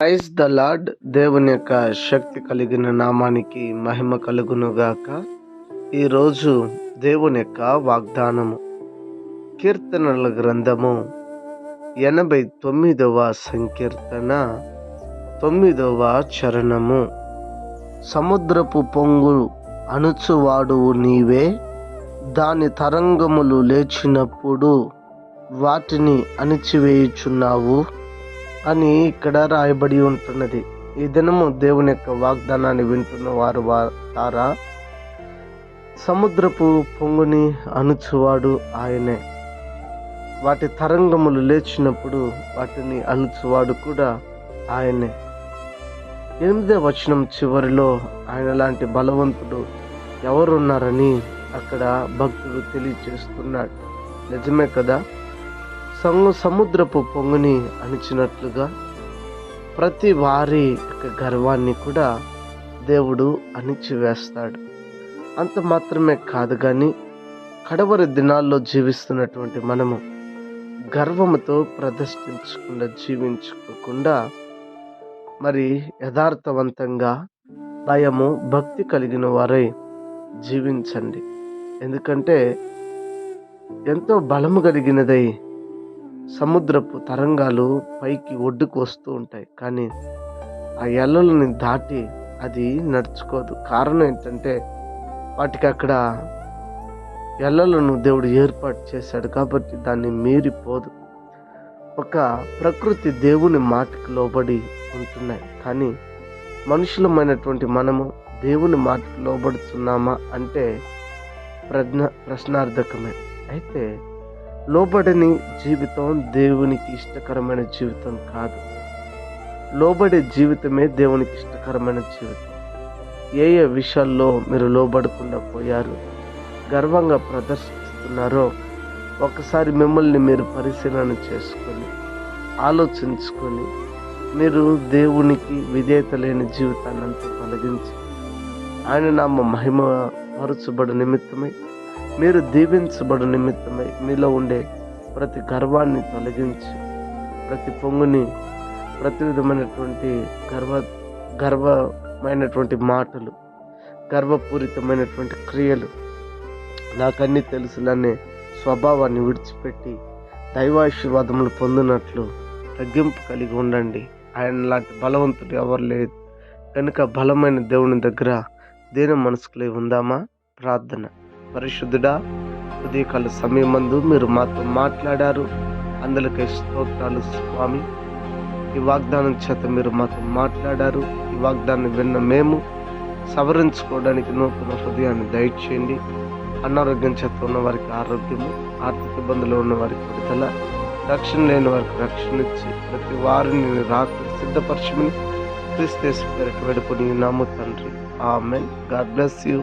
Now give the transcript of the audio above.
Praise the lord దేవుని యొక్క శక్తి కలిగిన నామానికి మహిమ కలుగునుగాక. ఈరోజు దేవుని యొక్క వాగ్దానము కీర్తనల గ్రంథము ఎనభై తొమ్మిదవ సంకీర్తన తొమ్మిదవ చరణము. సముద్రపు పొంగు అణుచువాడువు నీవే దాని తరంగములు లేచినప్పుడు వాటిని అణిచివేయుచున్నావు. అని ఇక్కడ రాయబడి ఉంటున్నది. ఈ దినము దేవుని యొక్క వాగ్దానాన్ని వింటున్న వారు వారా సముద్రపు పొంగుని అణుచువాడు ఆయనే. వాటి తరంగములు లేచినప్పుడు వాటిని అణుచువాడు కూడా ఆయనే. ఎనిమిదే వచనం చివరిలో ఆయన లాంటి బలవంతుడు ఎవరున్నారని అక్కడ భక్తుడు తెలియచేస్తున్నాడు. నిజమే కదా? సంగు సముద్రపు పొంగుని అణిచినట్లుగా ప్రతి వారి యొక్క గర్వాన్ని కూడా దేవుడు అణిచివేస్తాడు. అంత మాత్రమే కాదు కానీ కడవరి దినాల్లో జీవిస్తున్నటువంటి మనము గర్వముతో ప్రదర్శించకుండా జీవించుకోకుండా మరి యథార్థవంతంగా భయము భక్తి కలిగిన వారై జీవించండి. ఎందుకంటే ఎంతో బలము కలిగినదై సముద్రపు తరంగాలు పైకి ఒడ్డుకు వస్తూ ఉంటాయి. కానీ ఆ ఎల్లలని దాటి అది నడుచుకోదు. కారణం ఏంటంటే వాటికి అక్కడ ఎల్లలను దేవుడు ఏర్పాటు చేశాడు కాబట్టి దాన్ని మీరిపోదు. ఒక ప్రకృతి దేవుని మాటకు లోబడి ఉంటున్నాయి. కానీ మనుషులమైనటువంటి మనము దేవుని మాటకు లోబడుతున్నామా అంటే ప్రజ్ఞ ప్రశ్నార్థకమే. అయితే లోబడని జీవితం దేవునికి ఇష్టకరమైన జీవితం కాదు. లోబడే జీవితమే దేవునికి ఇష్టకరమైన జీవితం. ఏ ఏ విషయాల్లో మీరు లోబడకుండా పోయారు గర్వంగా ప్రదర్శిస్తున్నారో ఒకసారి మిమ్మల్ని మీరు పరిశీలన చేసుకొని ఆలోచించుకొని మీరు దేవునికి విధేయత లేని జీవితాన్ని అంతా తొలగించి ఆయన నామ మహిమ పరచుబడు నిమిత్తమై మీరు దీవించబడు నిమిత్తమై మీలో ఉండే ప్రతి గర్వాన్ని తొలగించి ప్రతి పొంగుని ప్రతి విధమైనటువంటి గర్వ గర్వమైనటువంటి మాటలు గర్వపూరితమైనటువంటి క్రియలు నాకన్నీ తెలుసులనే స్వభావాన్ని విడిచిపెట్టి దైవాశీర్వాదములు పొందినట్లు తగ్గింపు కలిగి ఉండండి. ఆయన లాంటి బలవంతుడు ఎవరు లేదు కనుక బలమైన దేవుని దగ్గర దేని మనసుకులే ఉందామా? ప్రార్థన. పరిశుద్ధుడా ఉదయకాల సమయం మందు మీరు మాతో మాట్లాడారు. అందులకై స్తోత్రాలు స్వామి. ఈ వాగ్దానం చేత మీరు మాతో మాట్లాడారు. ఈ వాగ్దానం విన్న మేము సవరించుకోవడానికి నూతన హృదయాన్ని దయచేయండి. అనారోగ్యం చేత ఉన్న వారికి ఆరోగ్యము ఆర్థిక ఇబ్బందులు ఉన్న వారికి విడుదల రక్షణ లేని వారికి రక్షణ ఇచ్చి ప్రతి వారిని రాక సిద్ధపరచమని క్రిస్తేశ్వరికి పేరికి వెడుకొని నమ్ము తండ్రి. ఆమెన్. God bless you.